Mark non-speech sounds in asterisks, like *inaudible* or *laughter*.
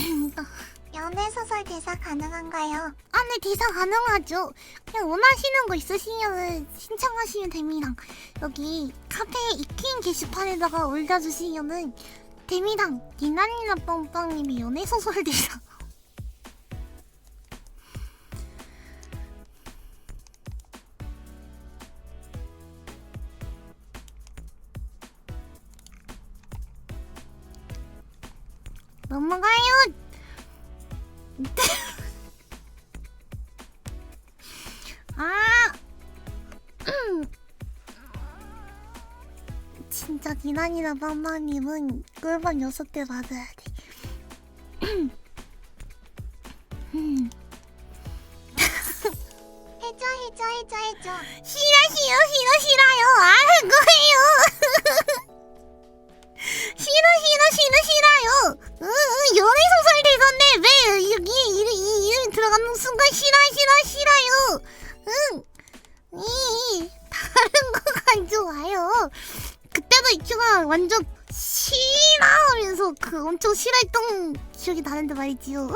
*clears throat* 연애 소설 대사 가능한가요? 아, 네, 대사 가능하죠. 그냥 원하시는 거 있으시면 신청하시면 됩니다. 여기 카페 이퀸 게시판에다가 올려주시면은 됩니다. 니나니나 뻥뻥님이 연애 소설 대사. 넘어가요. 아, 음. 진짜 니나니나 맘마님은 꿀밤 여섯 개 맞아야 돼. 음. 해줘 해줘 해줘 해줘. 싫어 싫어 싫어 싫어요. 순간 싫어 싫어 싫어요. 응, 이 다른 *laughs* 거 가져와요. 그때도 이큐가 완전 싫어 하면서 그 엄청 싫어했던 기억이 나는데 말이지요.